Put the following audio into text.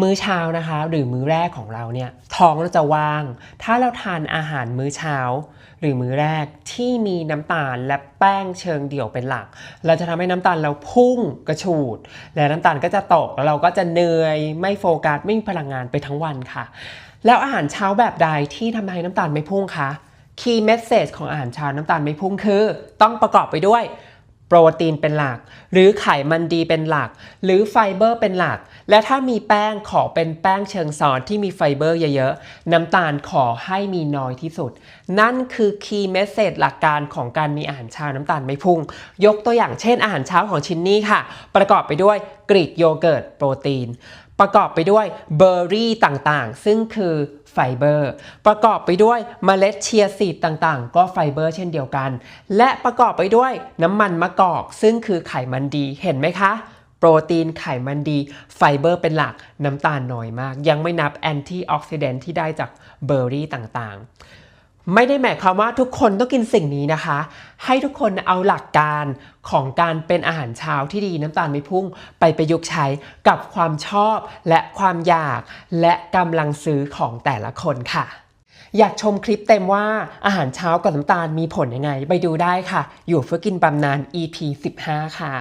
มื้อเช้านะคะ หรือมื้อแรกของเราเนี่ยท้องเราจะว่าง ถ้าเราทานอาหารมื้อเช้า หรือมื้อแรกที่มีน้ำตาลและแป้งเชิงเดี่ยวเป็นหลัก เราจะทำให้น้ำตาลเราพุ่งกระฉูด และน้ำตาลก็จะตกแล้วเราก็จะเหนื่อยไม่โฟกัสไม่มีพลังงานไปทั้งวันค่ะ แล้วอาหารเช้าแบบใดที่ทำให้น้ำตาลไม่พุ่งคะ Key Message ของอาหารเช้าน้ำตาลไม่พุ่งคือ ต้องประกอบไปด้วย โปรตีนเป็นหลัก หรือไขมันดีเป็นหลัก หรือไฟเบอร์เป็นหลัก และถ้ามีแป้งขอเป็นแป้งเชิงซ้อนที่มีไฟเบอร์เยอะๆ น้ำตาลขอให้มีน้อยที่สุด นั่นคือคีย์เมสเซจหลักการของการมีอาหารเช้าน้ำตาลไม่พุ่ง ยกตัวอย่างเช่นอาหารเช้าของชินนี่ค่ะ ประกอบไปด้วยกรีกโยเกิร์ตโปรตีน ประกอบไปด้วยเบอร์รี่ต่างๆ ซึ่งคือไฟเบอร์ ประกอบไปด้วยเมล็ดเชียร์ซีดต่างๆ ก็ไฟเบอร์เช่นเดียวกัน และประกอบไปด้วยน้ำมันมะกอก ซึ่งคือไขมันดีเห็นไหมคะโปรตีนไขมันดี ไฟเบอร์เป็นหลักน้ำตาลน้อยมาก ยังไม่นับแอนตี้ออกซิแดนท์ที่ได้จากเบอร์รี่ต่างๆ ไม่ได้หมายความว่าทุกคนต้องกินสิ่งนี้นะคะ ให้ทุกคนเอาหลักการของการเป็นอาหารเช้าที่ดีน้ำตาลไม่พุ่งไปประยุกต์ใช้กับความชอบและความอยากและกำลังซื้อของแต่ละคนค่ะ อยากชมคลิปเต็มว่าอาหารเช้ากับน้ำตาลมีผลยังไง ไปดูได้ค่ะ อยู่เพื่อกินบำนาน EP 15 ค่ะ